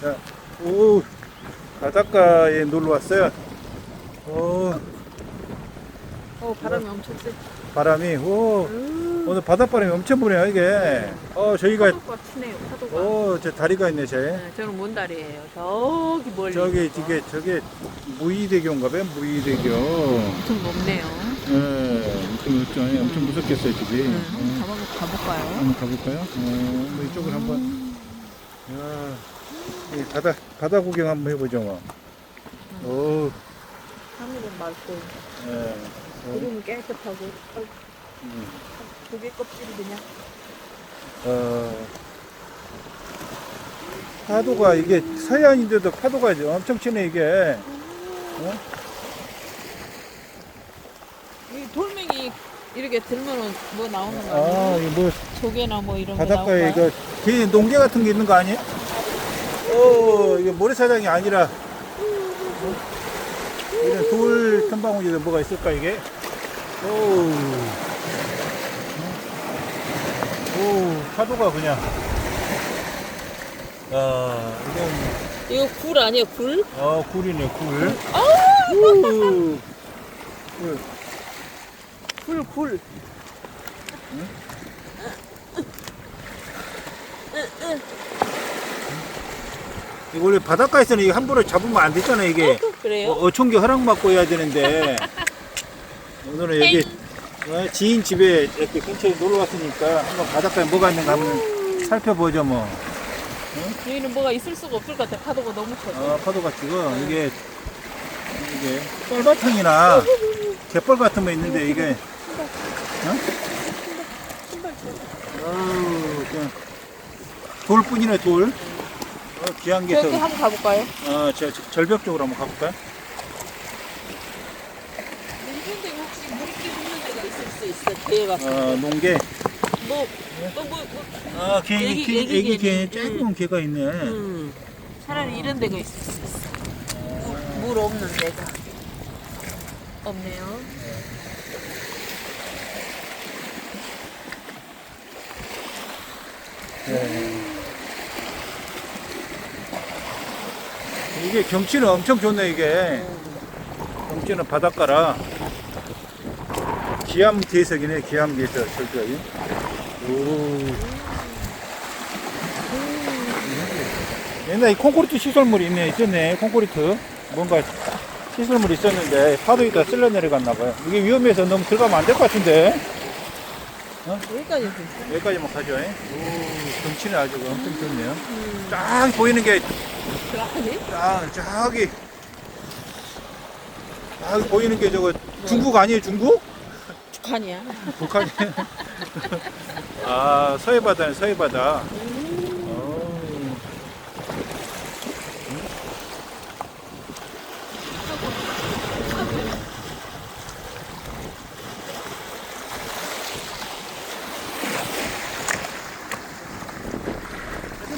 자, 오, 바닷가에 놀러 왔어요. 오, 어 바람이 엄청 세. 바람이, 오, 음. 오늘 바닷바람이 엄청 부네요, 이게. 어, 저희가, 파도가 치네요. 파도가. 오, 저 다리가 있네, 쟤. 네, 저는 먼 다리예요. 저기 멀리. 저기. 저게, 저게, 무의대교인가 봐요, 무의대교. 엄청 높네요. 예, 엄청, 엄청, 엄청 무섭겠어요, 저기. 음, 어, 한번 가볼까요? 한번 가볼까요? 어, 뭐 이쪽을 한번, 음. 야, 이 바다, 바다 구경 한번 해보죠, 뭐. 오, 하늘은 맑고 예. 어, 구름은 깨끗하고 어, 음. 조개 껍질이 그냥 어, 파도가 이게 서해안인데도 파도가 이제 엄청 치네 이게. 어? 이 돌멩이 이렇게 들면은 뭐 나오는 거 아, 아니에요? 이거 뭐 조개나 뭐 이런 거 바닷가에 나올까요? 이거 괜히 농개 같은 게 있는 거 아니에요? 어, 이게 모래사장이 아니라 뭐, 이런 돌 틈바구니에 뭐가 있을까 이게? 오, 오, 파도가 그냥. 아, 이건 이거 굴 아니에요 굴? 어, 굴이네, 굴. 아! 우! 굴. 굴 굴. 이거 원래 바닷가에서는 이게 함부로 잡으면 안 되잖아, 이게. 그래요? 어, 어촌기 허락받고 해야 되는데. 오늘은 여기 어, 지인 집에 이렇게 근처에 놀러 왔으니까 한번 바닷가에 뭐가 있는가 한번 살펴보죠, 뭐. 여기는 뭐가 있을 수가 없을 것 같아. 파도가 너무 커서. 어, 파도가 지금 이게, 이게 뻘바탕이나 갯벌 같은 거 있는데 이게, 어? 어우, 그냥 돌뿐이네, 돌. 어, 귀한 게 저기 더. 한번 가볼까요? 어, 저, 저 절벽 쪽으로 한번 가볼까요? 이런데 혹시 물기 있는 데가 있을 수 있어. 개가. 어, 농개. 뭐, 또 뭐, 뭐. 아, 개, 애기- 개, 애기 애기 개네. 개, 작은 개가 있네. 음. 차라리 이런 데가 있을 수 있어. 물, 물 없는 데가. 없네요. 네. 이게 경치는 엄청 좋네, 이게. 경치는 바닷가라. 기암 계석이네, 기암 계석, 저기. 오. 옛날에 콘크리트 시설물이 있네, 있었네, 콘크리트. 뭔가 시설물이 있었는데, 파도에다 쓸려 내려갔나 봐요. 이게 위험해서 너무 들어가면 안 될 것 같은데. 여기까지 있어. 여기까지만 가죠. 오, 경치는 아주 엄청 좋네요. 쫙 보이는 게, 그러니? 쫙, 저기. 쫙 보이는 게 저거 중국 아니에요, 중국? 북한이야. 북한이. 아, 서해바다는 서해바다.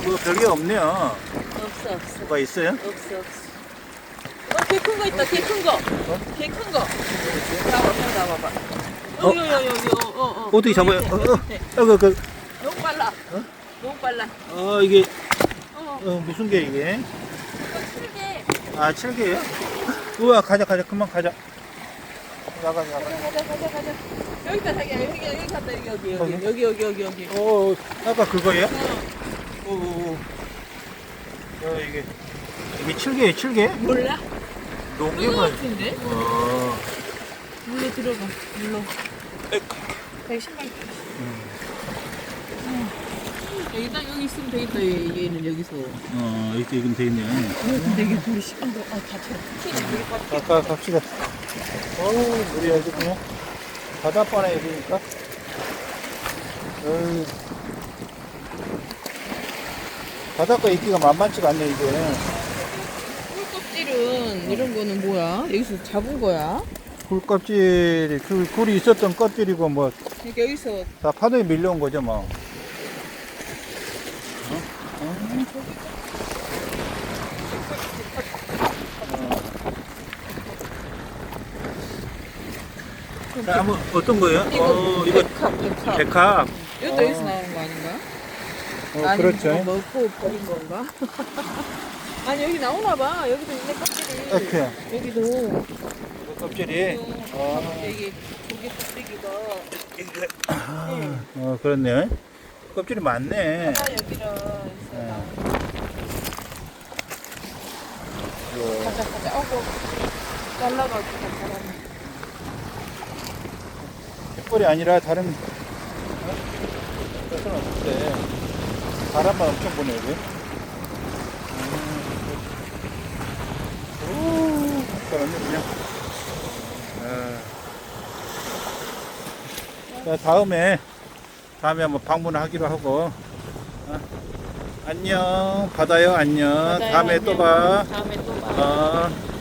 뭐 별게 없네요. 없어, 없어. 뭐가 있어요? 없어, 없어. 어, 개 큰 거 있다, 개 큰 거. 개 큰 거. 잡아봐, 잡아봐. 어? 여기, 어, 어, 어. 어떻게 잡아요? 여기 어, 어, 밑에. 어, 그, 그, 너무 빨라. 너무 빨라. 어, 이게, 어, 어, 무슨 게 이게? 이거. 아, 7개요? 우와, 가자, 가자, 그만 가자. 나가, 나가. 가자, 가자, 가자, 가자. 여기 있다, 자기야. 여기, 여기 갔다, 여기? 여기, 여기, 여기, 여기, 여기. 어, 아까 그거예요? 어, 오, 오, 오. 어, 이게, 이게 7개예요, 7개? 몰라? 그거 농개가. 같은데? 어, 물로 들어가, 물로. 자기 신발. 음. 여기 딱 여기 있으면 되겠다, 얘, 얘는 여기서. 어, 이렇게, 이건 되겠네요. 근데 이게 물이 시간도, 아, 다쳐. 빠 아까 갑시다. 어우, 물이 아주 그냥 바닷바람에 그러니까. 어우. 바닷가 있기가 만만치가 않네, 이게. 꿀껍질은 이런 거는 뭐야? 여기서 잡은 거야? 굴 껍질, 그 굴이 있었던 껍질이고 뭐, 그러니까 여기서 다 파도에 밀려온 거죠, 뭐. 자, 뭐, 어떤 거예요? 이거 어, 이거 백합, 백합. 백합. 이것도 여기서 아닌가? 어, 아니, 그렇죠. 뭐 먹고 버린 건가? 아니 여기 나오나 봐. 여기도 있네 껍질이. 이렇게. 여기도. 껍질이. 어. 여기 조개 껍데기가. 이게. 어, 그렇네. 껍질이 많네. 아 여기랑 있어. 네. 가자 가자. 어구. 날라가지고 바람에. 갯벌이 아니라 다른 어? 것은 없는데 바람만 엄청 부네 여기. 음. 오, 바람이 그냥. 아. 자 다음에 다음에 한번 방문하기로 하고. 어? 안녕 바다요 안녕 바다요, 다음에 또 안녕. 봐. 다음에 또 봐. 어.